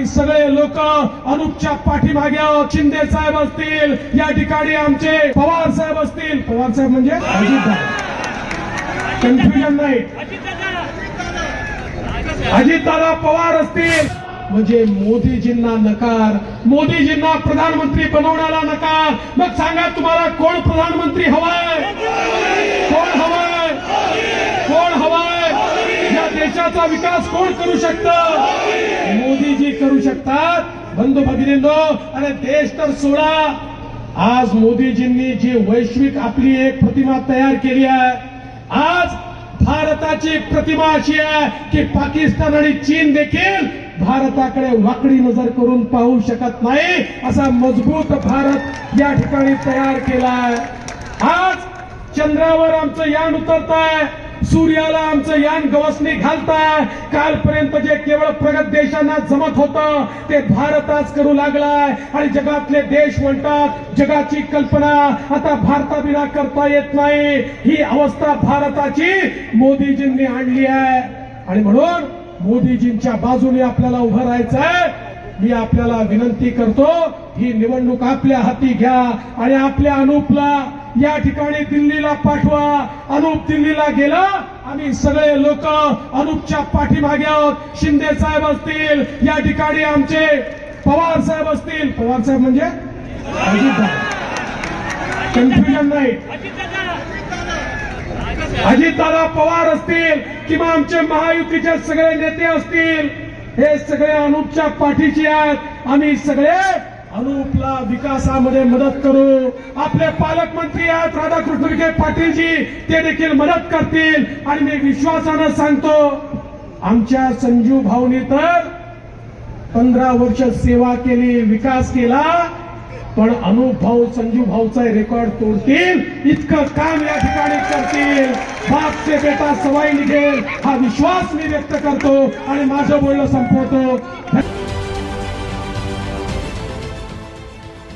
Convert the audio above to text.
आम्ही सगळे लोक अनुपच्या पाठीमागे शिंदे साहेब असतील. या ठिकाणी आमचे पवार साहेब असतील. पवार साहेब म्हणजे कन्फ्युजन नाही. अजितदादा पवार असतील. म्हणजे मोदीजींना नकार मोदीजींना प्रधानमंत्री बनवण्याला नकार. मग सांगा तुम्हाला कोण प्रधानमंत्री हवाय? कोण हवाय? कोण हवाय? या देशाचा विकास कोण करू शकतं? काळजी करू शकतात? बंधू भगिनींनो आणि देश तर सोडा. आज मोदीजींनी जी वैश्विक आपली एक प्रतिमा तयार केली आहे आज भारताची प्रतिमा अशी आहे की पाकिस्तान आणि चीन देखील भारताकडे वाकडी नजर करून पाहू शकत नाही असा मजबूत भारत या ठिकाणी तयार केलाय आज चंद्रावर आमचं यान उतरत आहे सूर्याला आमचं यान गवसणी घालताय कालपर्यंत जे केवळ प्रगत देशांना जमत होतं ते भारत आज करू लागलाय. आणि जगातले देश म्हणतात जगाची कल्पना आता भारताविना करता येत नाही. ही अवस्था भारताची मोदीजींनी आणली आहे. आणि म्हणून मोदीजींच्या बाजूने आपल्याला उभं राहायचंय. मी आपल्याला विनंती करतो ही निवडणूक आपल्या हाती घ्या. आणि आपल्या अनुपला या ठिकाणी दिल्लीला पाठवा. अनुप दिल्लीला गेला. आम्ही सगळे लोक अनुपच्या पाठीमागे आहोत. शिंदे साहेब असतील. या ठिकाणी आमचे पवार साहेब असतील. पवार साहेब म्हणजे कन्फ्युजन नाही. अजितदादा पवार असतील किंवा आमचे महायुतीचे सगळे नेते असतील. हे सगळे अनुपच्या पाठीचे आहेत. आम्ही सगळे अनुपला विकासामध्ये मदत करू. आपले पालकमंत्री आहेत राधाकृष्ण विखे पाटीलजी ते देखील मदत करतील. आणि मी विश्वासानं सांगतो आमच्या संजू भाऊनी तर पंधरा वर्ष सेवा केली विकास केला पण अनुप भाऊ संजू भाऊचा रेकॉर्ड तोडतील. इतकं काम या ठिकाणी करतील. बाप बेटा सवाई निघेल हा विश्वास मी व्यक्त करतो आणि माझं बोलणं संपवतो.